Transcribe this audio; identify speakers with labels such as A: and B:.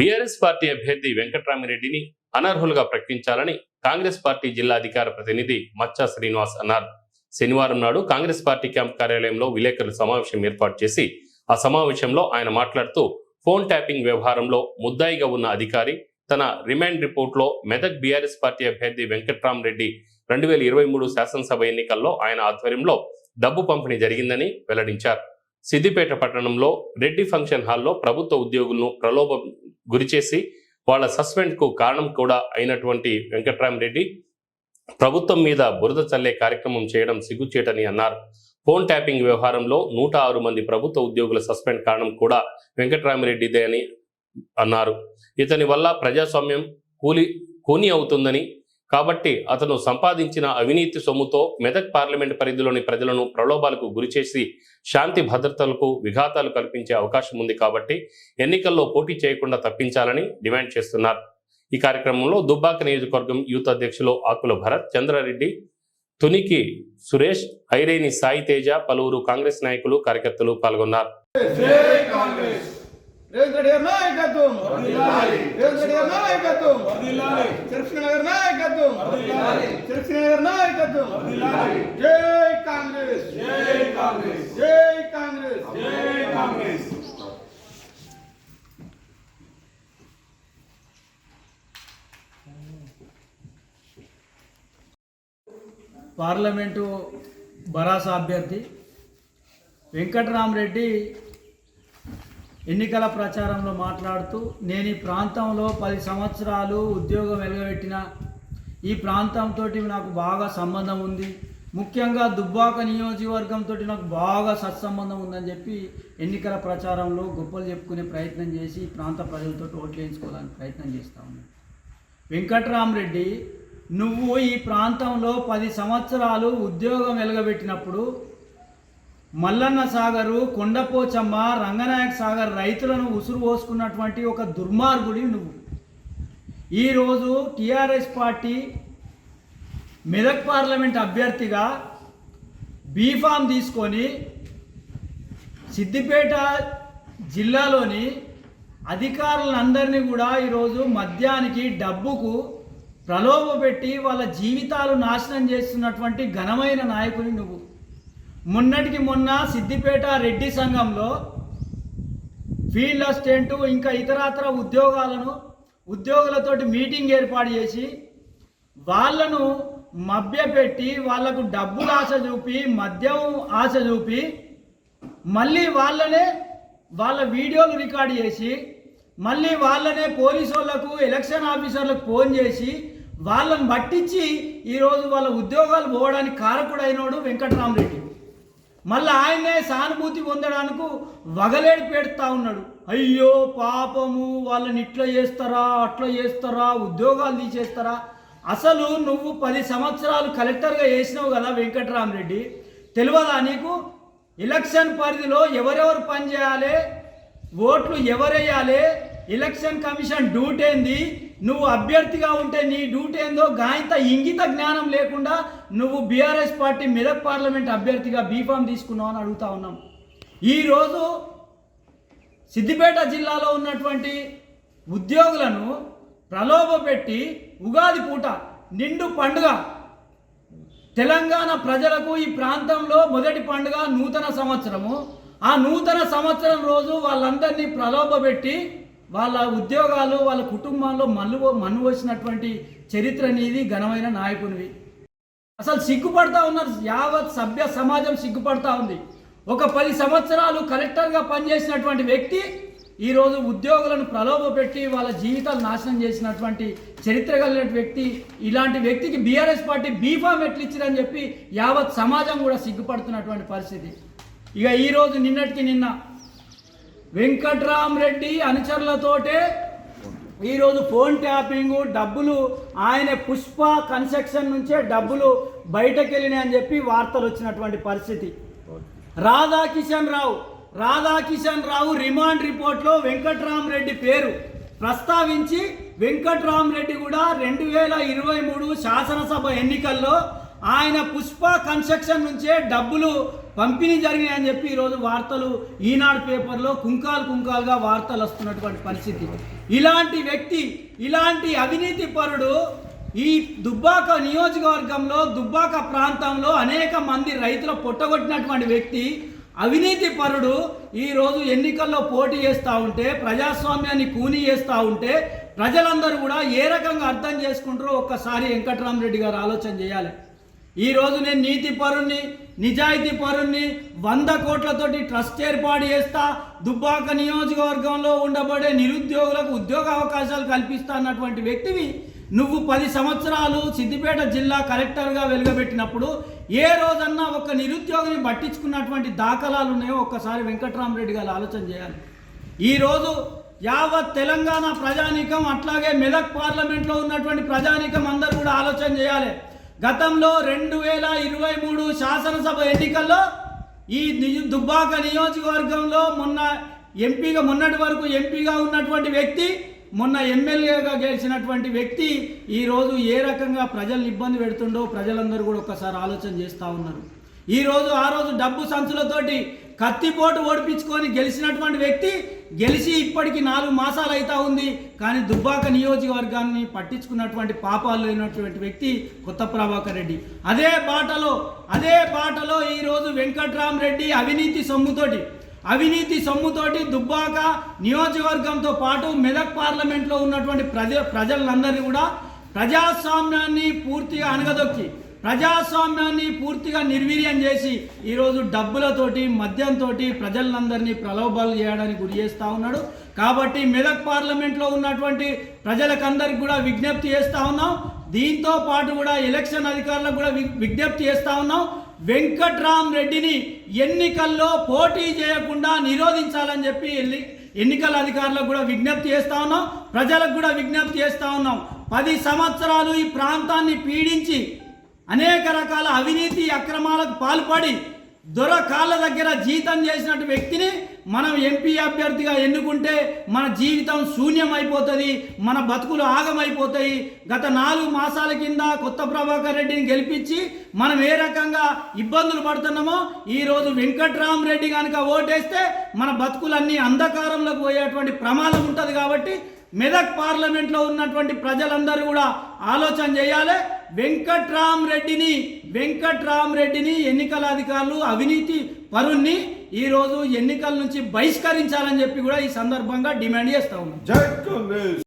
A: BRS party అభ్యర్థి వెంకట్రామిరెడ్డిని అనర్హులుగా ప్రకటించాలని Congress party జిల్లా అధికార ప్రతినిధి మచ్చా శ్రీనివాస్ అన్నారు. శనివారం నాడు కాంగ్రెస్ పార్టీ క్యాంప్ కార్యాలయంలో విలేకరుల సమావేశం ఏర్పాటు చేసి ఆ సమావేశంలో ఆయన మాట్లాడుతూ ఫోన్ ట్యాపింగ్ వ్యవహారంలో ముద్దాయిగా ఉన్న అధికారి తన రిమాండ్ రిపోర్ట్లో మెదక్ బీఆర్ఎస్ పార్టీ అభ్యర్థి వెంకట్రామరెడ్డి రెండు వేల ఇరవై మూడు శాసనసభ ఎన్నికల్లో ఆయన ఆధ్వర్యంలో డబ్బు పంపిణీ జరిగిందని వెల్లడించారు. సిద్దిపేట పట్టణంలో రెడ్డి ఫంక్షన్ హాల్లో ప్రభుత్వ ఉద్యోగులను ప్రలోభం గురిచేసి వాళ్ళ సస్పెండ్కు కారణం కూడా అయినటువంటి వెంకట్రామరెడ్డి ప్రభుత్వం మీద బురద చల్లే కార్యక్రమం చేయడం సిగ్గుచేటని అన్నారు. ఫోన్ ట్యాపింగ్ వ్యవహారంలో నూట ఆరు మంది ప్రభుత్వ ఉద్యోగుల సస్పెండ్ కారణం కూడా వెంకట్రామరెడ్డిదే అని అన్నారు. ఇతని వల్ల ప్రజాస్వామ్యం కూలి కూని అవుతుందని కాబట్టి అతను సంపాదించిన అవినీతి సొమ్ముతో మెదక్ పార్లమెంట్ పరిధిలోని ప్రజలను ప్రలోభాలకు గురిచేసి శాంతి భద్రతలకు విఘాతాలు కల్పించే అవకాశం ఉంది కాబట్టి ఎన్నికల్లో పోటీ చేయకుండా తప్పించాలని డిమాండ్ చేస్తున్నారు. ఈ కార్యక్రమంలో దుబ్బాక నియోజకవర్గం యూత్ అధ్యక్షులు ఆకుల భరత్ చంద్రారెడ్డి తునికి సురేష్ ఐరేని సాయి తేజ పలువురు కాంగ్రెస్ నాయకులు కార్యకర్తలు పాల్గొన్నారు.
B: జై కాంగ్రెస్! రేవంత్ రెడ్డి గారి నాయకత్వం! రేవంత్ రెడ్డి గారి నాయకత్వం! నాయకత్వం! నాయకత్వం జై కాంగ్రెస్. జై కాంగ్రెస్. జై కాంగ్రెస్. జై కాంగ్రెస్.
C: పార్లమెంటు బరాస అభ్యర్థి వెంకటరామరెడ్డి ఎన్నికల ప్రచారంలో మాట్లాడుతూ నేను ఈ ప్రాంతంలో పది సంవత్సరాలు ఉద్యోగం వెలుగబెట్టిన ఈ ప్రాంతంతో నాకు బాగా సంబంధం ఉంది. ముఖ్యంగా దుబ్బాక నియోజకవర్గంతో నాకు బాగా సత్సంబంధం ఉందని చెప్పి ఎన్నికల ప్రచారంలో గొప్పలు చెప్పుకునే ప్రయత్నం చేసి ప్రాంత ప్రజలతో ఓట్లు వేయించుకోవాలని ప్రయత్నం చేస్తా ఉన్నాను. వెంకట్రామరెడ్డి నువ్వు ఈ ప్రాంతంలో పది సంవత్సరాలు ఉద్యోగం వెలగబెట్టినప్పుడు మల్లన్న సాగరు కొండపోచమ్మ రంగనాయక సాగర్ రైతులను ఉసురు పోసుకున్నటువంటి ఒక దుర్మార్గుడి నువ్వు. ఈరోజు టీఆర్ఎస్ పార్టీ మెదక్ పార్లమెంట్ అభ్యర్థిగా బీఫామ్ తీసుకొని సిద్దిపేట జిల్లాలోని అధికారులందరినీ కూడా ఈరోజు మద్యానికి డబ్బుకు ప్రలోభపెట్టి వాళ్ళ జీవితాలు నాశనం చేస్తున్నటువంటి ఘనమైన నాయకుని నువ్వు. మొన్నటికి మొన్న సిద్దిపేట రెడ్డి సంఘంలో ఫీల్డ్ అసిస్టెంటు ఇంకా ఇతరత్ర ఉద్యోగాలను ఉద్యోగులతోటి మీటింగ్ ఏర్పాటు చేసి వాళ్ళను మభ్యపెట్టి వాళ్ళకు డబ్బులు ఆశ చూపి మద్యం ఆశ చూపి మళ్ళీ వాళ్ళనే వాళ్ళ వీడియోలు రికార్డ్ చేసి మళ్ళీ వాళ్ళనే పోలీసు వాళ్ళకు ఎలక్షన్ ఆఫీసర్లకు ఫోన్ చేసి వాళ్ళని పట్టించి ఈరోజు వాళ్ళ ఉద్యోగాలు పోవడానికి కారకుడైనోడు వెంకటరామరెడ్డి. మళ్ళీ ఆయనే సానుభూతి పొందడానికి వగలేడి పెడతా ఉన్నాడు. అయ్యో పాపము వాళ్ళని ఇట్లా చేస్తారా అట్లా చేస్తారా ఉద్యోగాలు తీసేస్తారా? అసలు నువ్వు పది సంవత్సరాలు కలెక్టర్గా వేసినావు కదా వెంకటరామరెడ్డి. తెలియదా నీకు? ఎలక్షన్ పరిధిలో ఎవరెవరు పనిచేయాలి? ఓట్లు ఎవరేయాలి ఎలక్షన్ కమిషన్ డ్యూటీ ఏంది? నువ్వు అభ్యర్థిగా ఉంటే నీ డ్యూటీ ఏందో గాయంత ఇంగిత జ్ఞానం లేకుండా నువ్వు బీఆర్ఎస్ పార్టీ మెదక్ పార్లమెంట్ అభ్యర్థిగా బీఫామ్ తీసుకున్నావు అని అడుగుతా ఉన్నాం. ఈరోజు సిద్దిపేట జిల్లాలో ఉన్నటువంటి ఉద్యోగులను ప్రలోభపెట్టి ఉగాది పూట నిండు పండుగ. తెలంగాణ ప్రజలకు ఈ ప్రాంతంలో మొదటి పండుగ నూతన సంవత్సరము. ఆ నూతన సంవత్సరం రోజు వాళ్ళందరినీ ప్రలోభపెట్టి వాళ్ళ ఉద్యోగాలు వాళ్ళ కుటుంబాల్లో మన్ను మన్ను వచ్చినటువంటి చరిత్ర నీది ఘనమైన నాయకునివి. అసలు సిగ్గుపడతా ఉన్నారు యావత్ సభ్య సమాజం సిగ్గుపడతా ఉంది. ఒక పది సంవత్సరాలు కలెక్టర్గా పనిచేసినటువంటి వ్యక్తి ఈరోజు ఉద్యోగులను ప్రలోభపెట్టి వాళ్ళ జీవితాలు నాశనం చేసినటువంటి చరిత్ర కలిగిన వ్యక్తి ఇలాంటి వ్యక్తికి బీఆర్ఎస్ పార్టీ బీఫామ్ ఎట్లు ఇచ్చిందని చెప్పి యావత్ సమాజం కూడా సిగ్గుపడుతున్నటువంటి పరిస్థితి. ఇక ఈరోజు నిన్నటికి నిన్న వెంకట్రామరెడ్డి అనుచరులతోటే ఈరోజు ఫోన్ ట్యాపింగ్ డబ్బులు ఆయన పుష్ప కన్స్ట్రక్షన్ నుంచే డబ్బులు బయటకు వెళ్ళినాయి అని చెప్పి వార్తలు వచ్చినటువంటి పరిస్థితి రాధాకిషన్ రావు రాధాకిషన్ రావు రిమాండ్ రిపోర్ట్లో వెంకట్రామరెడ్డి పేరు. ప్రస్తావించి వెంకట్రామరెడ్డి కూడా రెండు వేల ఇరవై మూడు శాసనసభ ఎన్నికల్లో ఆయన పుష్ప కన్స్ట్రక్షన్ నుంచే డబ్బులు పంపిణీ జరిగినాయని చెప్పి ఈరోజు వార్తలు ఈనాడు పేపర్లో కుంకాలు కుంకాలుగా వార్తలు వస్తున్నటువంటి పరిస్థితి. ఇలాంటి వ్యక్తి ఇలాంటి అవినీతి పరుడు ఈ దుబ్బాక నియోజకవర్గంలో దుబ్బాక ప్రాంతంలో అనేక మంది రైతుల పొట్టగొట్టినటువంటి వ్యక్తి అవినీతి పరుడు ఈరోజు ఎన్నికల్లో పోటీ చేస్తూ ఉంటే ప్రజాస్వామ్యాన్ని కూని చేస్తూ ఉంటే ప్రజలందరూ కూడా ఏ రకంగా అర్థం చేసుకుంటారో ఒక్కసారి వెంకటరామరెడ్డి గారు ఆలోచన చేయాలి. ఈరోజు నేను నీతి పరుణ్ణి నిజాయితీ పరుణ్ణి వంద కోట్లతోటి ట్రస్ట్ ఏర్పాటు చేస్తా దుబ్బాక నియోజకవర్గంలో ఉండబడే నిరుద్యోగులకు ఉద్యోగ అవకాశాలు కల్పిస్తా అన్నటువంటి వ్యక్తివి నువ్వు పది సంవత్సరాలు సిద్దిపేట జిల్లా కలెక్టర్గా వెలుగబెట్టినప్పుడు ఏ రోజన్నా ఒక నిరుద్యోగిని పట్టించుకున్నటువంటి దాఖలాలు ఉన్నాయో ఒక్కసారి వెంకట్రామరెడ్డి గారు ఆలోచన చేయాలి. ఈరోజు యావత్ తెలంగాణ ప్రజానీకం అట్లాగే మెదక్ పార్లమెంట్లో ఉన్నటువంటి ప్రజానీకం అందరూ కూడా ఆలోచన చేయాలి. గతంలో రెండు వేల ఇరవై మూడు శాసనసభ ఎన్నికల్లో ఈ దుబ్బాక నియోజకవర్గంలో మొన్న ఎంపీగా మొన్నటి వరకు ఎంపీగా ఉన్నటువంటి వ్యక్తి మొన్న ఎమ్మెల్యేగా గెలిచినటువంటి వ్యక్తి ఈరోజు ఏ రకంగా ప్రజల్ని ఇబ్బంది పెడుతుండో ప్రజలందరూ కూడా ఒక్కసారి ఆలోచన చేస్తూ ఉన్నారు. ఈరోజు ఆ రోజు డబ్బు సంచులతోటి కత్తిపోటు ఓడిపించుకొని గెలిచినటువంటి వ్యక్తి గెలిచి ఇప్పటికి నాలుగు మాసాలు అవుతా ఉంది. కానీ దుబ్బాక నియోజకవర్గాన్ని పట్టించుకున్నటువంటి పాపాలు లేనటువంటి వ్యక్తి కొత్త ప్రభాకర్ రెడ్డి. అదే బాటలో అదే బాటలో ఈరోజు వెంకట్రామరెడ్డి అవినీతి సొమ్ముతోటి అవినీతి సొమ్ముతోటి దుబ్బాక నియోజకవర్గంతో పాటు మెదక్ పార్లమెంట్లో ఉన్నటువంటి ప్రజ ప్రజలందరినీ కూడా ప్రజాస్వామ్యాన్ని పూర్తిగా అణగదొక్కి ప్రజాస్వామ్యాన్ని పూర్తిగా నిర్వీర్యం చేసి ఈరోజు డబ్బులతోటి మద్యంతో ప్రజలందరినీ ప్రలోభాలు చేయడానికి గురి చేస్తూ ఉన్నాడు. కాబట్టి మెదక్ పార్లమెంట్లో ఉన్నటువంటి ప్రజలకందరికి కూడా విజ్ఞప్తి చేస్తూ ఉన్నాం. దీంతో పాటు కూడా ఎలక్షన్ అధికారులకు కూడా విజ్ఞప్తి చేస్తూ ఉన్నాం. వెంకట్రామ్ రెడ్డిని ఎన్నికల్లో పోటీ చేయకుండా నిరోధించాలని చెప్పి ఎల్లి- ఎన్నికల అధికారులకు కూడా విజ్ఞప్తి చేస్తూ ఉన్నాం. ప్రజలకు కూడా విజ్ఞప్తి చేస్తూ ఉన్నాం. పది సంవత్సరాలు ఈ ప్రాంతాన్ని పీడించి అనేక రకాల అవినీతి అక్రమాలకు పాల్పడి దొర కాళ్ళ దగ్గర జీతం చేసినట్టు వ్యక్తిని మనం ఎంపీ అభ్యర్థిగా ఎన్నుకుంటే మన జీవితం శూన్యం అయిపోతుంది మన బతుకులు ఆగమైపోతాయి. గత నాలుగు మాసాల కింద కొత్త ప్రభాకర్ రెడ్డిని గెలిపించి మనం ఏ రకంగా ఇబ్బందులు పడుతున్నామో ఈరోజు వెంకట్రామ్ రెడ్డి కనుక ఓటేస్తే మన బతుకులన్నీ అంధకారంలోకి పోయేటువంటి ప్రమాదం ఉంటుంది కాబట్టి మెదక్ పార్లమెంట్లో ఉన్నటువంటి ప్రజలందరూ కూడా ఆలోచన చేయాలి. వెంకట్రామ్ రెడ్డిని వెంకట్రామ్ రెడ్డిని ఎన్నికల అధికారులు అవినీతి పరుణ్ణి ఈరోజు ఎన్నికల నుంచి బహిష్కరించాలని చెప్పి కూడా ఈ సందర్భంగా డిమాండ్ చేస్తా ఉన్నాం.